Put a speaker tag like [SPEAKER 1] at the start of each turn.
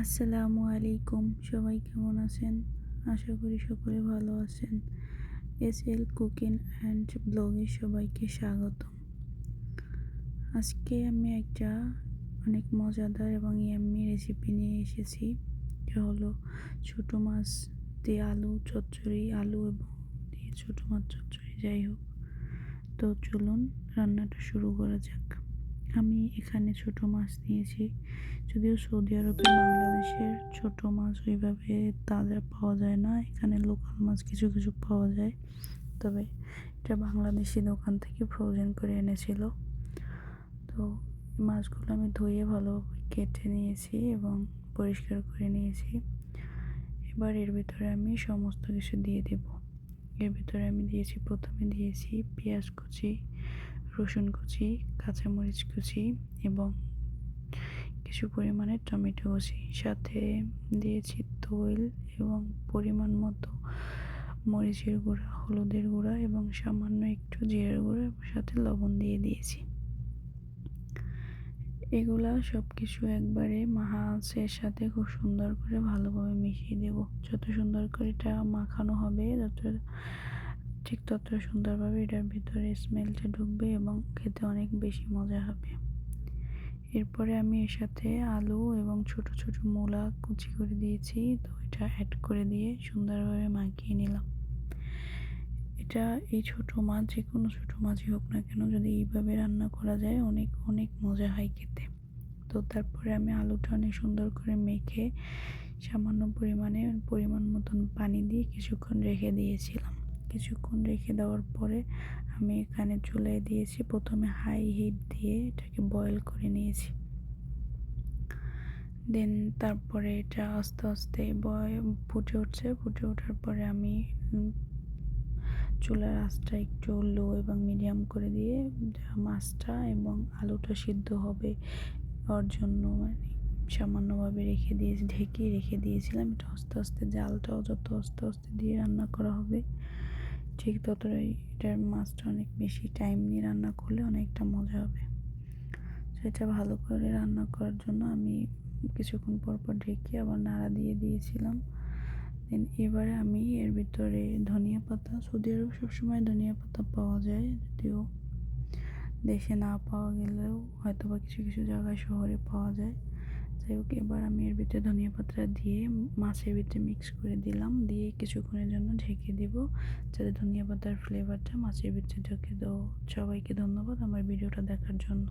[SPEAKER 1] আসসালামু আলাইকুম। সবাই কেমন আছেন? আশা করি সকলে ভালো আছেন। এস এল কুকিং অ্যান্ড ব্লগে সবাইকে স্বাগতম। আজকে আমি একটা অনেক মজাদার এবং ইয়াম্মি রেসিপি নিয়ে এসেছি। যা হলো ছোটো মাছ দিয়ে আলু, চচ্চড়ি, আলু এবং দিয়ে ছোটো মাছ, চচ্চড়ি, যাই হোক। তো চলুন রান্নাটা শুরু করা যাক। আমি এখানে ছোট মাছ নিয়েছি। যদিও সৌদি আরবে বাংলাদেশের ছোট মাছ ওইভাবে তাজা পাওয়া যায় না। এখানে লোকাল মাছ কিছু কিছু পাওয়া যায়। তবে এটা বাংলাদেশি দোকান থেকে ফ্রোজেন করে এনেছিল। তো মাছগুলো আমি ধুয়ে ভালোভাবে কেটে নিয়েছি এবং পরিষ্কার করে নিয়েছি। এবার এর ভিতরে আমি সমস্ত কিছু দিয়ে দেব। এর ভিতরে আমি দিয়েছি, প্রথমে দিয়েছি পেঁয়াজ কুচি রসুন কুচি, কাঁচামরিচ কুচি এবং কিছু পরিমাণে টমেটো কুচি। সাথে দিয়েছি তৈল এবং পরিমাণ মতো মরিচের গুঁড়া, হলুদের গুঁড়া এবং সামান্য একটু জিরের গুঁড়া এবং সাথে লবণ দিয়ে দিয়েছি। এগুলা সব কিছু একবারে মাছের সাথে খুব সুন্দর করে ভালোভাবে মিশিয়ে দেব। যত সুন্দর করে এটা মাখানো হবে যত ঠিক তত সুন্দরভাবে এটার ভিতরে স্মেলটা ঢুকবে এবং খেতে অনেক বেশি মজা হবে। এরপরে আমি এর সাথে আলু এবং ছোট ছোট মূলা কুচি করে দিয়েছি, তো এটা অ্যাড করে দিয়ে সুন্দরভাবে মাখিয়ে নিলাম। এটা এই ছোট মাছ যে কোনো ছোটো মাছই হোক না কেন, যদি এইভাবে রান্না করা যায়, অনেক অনেক মজা হয় খেতে। তো তারপরে আমি আলুটা অনেক সুন্দর করে মেখে সামান্য পরিমাণে, পরিমাণ মতন পানি দিয়ে কিছুক্ষণ রেখে দিয়েছিলাম। কিছুক্ষণ রেখে দেওয়ার পরে আমি এখানে চুলায় দিয়েছি। প্রথমে হাই হিট দিয়ে এটাকে বয়েল করে নিয়েছি। দেন তারপরে এটা আস্তে আস্তে বয়, ফুটে উঠছে। ফুটে ওঠার পরে আমি চুলার আঁচটা একটু লো এবং মিডিয়াম করে দিয়ে মাছটা এবং আলুটা সিদ্ধ হবে ওর জন্য মানে সামান্যভাবে রেখে দিয়ে ঢেকে রেখে দিয়েছিলাম। এটা আস্তে আস্তে জালটাও যত আস্তে আস্তে দিয়ে রান্না করা হবে ঠিক ততটাই এটার মাছটা অনেক বেশি টাইম নিয়ে রান্না করলে অনেকটা মজা হবে। সেটা ভালো করে রান্না করার জন্য আমি কিছুক্ষণ পর পর ঢেকে আবার নাড়া দিয়ে দিয়েছিলাম। দেন এবারে আমি এর ভিতরে ধনিয়া পাতা, সৌদি আরব সবসময় ধনিয়া পাতা পাওয়া যায় যদিও দেশে না পাওয়া গেলেও হয়তো বা কিছু কিছু জায়গায় শহরে পাওয়া যায়। যাই হোক, এবার আমি এর ভিতরে ধনিয়া পাতা দিয়ে মাছের ভিতরে মিক্স করে দিলাম। দিয়ে কিছুক্ষণের জন্য ঢেকে দিব যাতে ধনিয়া পাতার ফ্লেভারটা মাছের ভিতরে ঢুকে। দেবো সবাইকে ধন্যবাদ আমার ভিডিওটা দেখার জন্য।